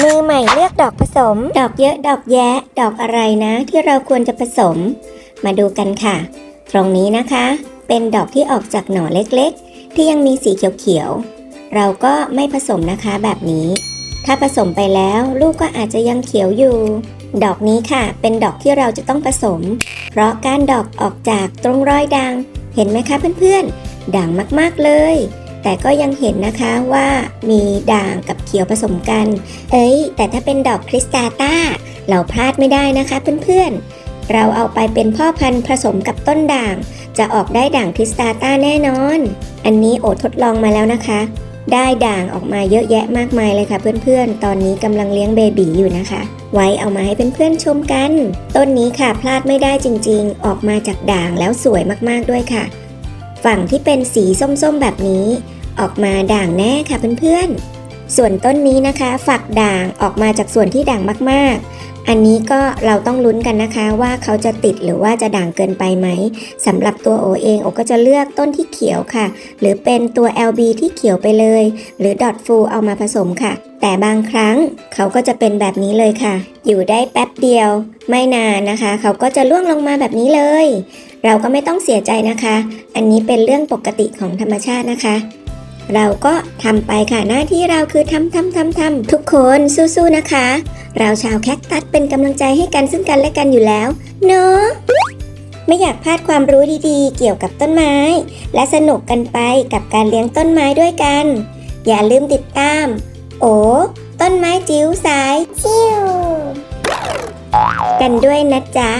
มือใหม่เลือกดอกผสม ดอกเยอะดอกแยะ ดอกอะไรนะที่เราควรจะผสม มาดูกันค่ะ ตรงนี้นะคะ เป็นดอกที่ออกจากหน่อเล็กๆ ที่ยังมีสีเขียวๆ เราก็ไม่ผสมนะคะแบบนี้ ถ้าผสมไปแล้วลูกก็อาจจะยังเขียวอยู่ ดอกนี้ค่ะ เป็นดอกที่เราจะต้องผสม เพราะก้านดอกออกจากตรงรอยด่าง เห็นไหมคะเพื่อนๆ ด่างมากๆเลย แต่ก็ยังเห็นนะคะว่ามีด่างกับเขียวผสมกัน เอ้ย แต่ถ้าเป็นดอกคริสตาตาเราพลาดไม่ได้นะคะเพื่อนๆ เราเอาไปเป็นพ่อพันธุ์ผสมกับต้นด่าง จะออกได้ด่างคริสตาตาแน่นอน อันนี้โอทดลองมาแล้วนะคะ ได้ด่างออกมาเยอะแยะมากมายเลยค่ะเพื่อนๆ ตอนนี้กำลังเลี้ยงเบบีอยู่นะคะ ไว้เอามาให้เพื่อนๆชมกัน ต้นนี้ค่ะพลาดไม่ได้จริงๆ ออกมาจากด่างแล้วสวยมากๆด้วยค่ะ ฝั่งที่เป็นสีส้มๆแบบนี้ ออกมาด่างแน่ค่ะเพื่อนๆ ส่วนต้นนี้นะคะ ฝักด่างออกมาจากส่วนที่ด่างมากๆ อันนี้ก็เราต้องลุ้นกันนะคะว่าเขาจะติดหรือว่าจะด่างเกินไปไหมสำหรับตัวโอเองโอก็จะเลือกต้นที่เขียวค่ะ หรือเป็นตัว LB ที่เขียวไปเลย หรือดอทฟูเอามาผสมค่ะ แต่บางครั้งเขาก็จะเป็นแบบนี้เลยค่ะ อยู่ได้แป๊บเดียว ไม่นานนะคะ เขาก็จะล่วงลงมาแบบนี้เลย เราก็ไม่ต้องเสียใจนะคะ อันนี้เป็นเรื่องปกติของธรรมชาตินะคะ เราก็ทำไปค่ะหน้าที่เราคือทำทำทำทำทุกคนสู้ๆนะคะ เราชาวแคคตัสเป็นกำลังใจให้กันซึ่งกันและกันอยู่แล้ว เนอะไม่อยากพลาดความรู้ดีๆ เกี่ยวกับต้นไม้ และสนุกกันไปกับการเลี้ยงต้นไม้ด้วยกัน อย่าลืมติดตาม โอ้ต้นไม้จิ๋วสายชิวกันด้วยนะจ๊ะ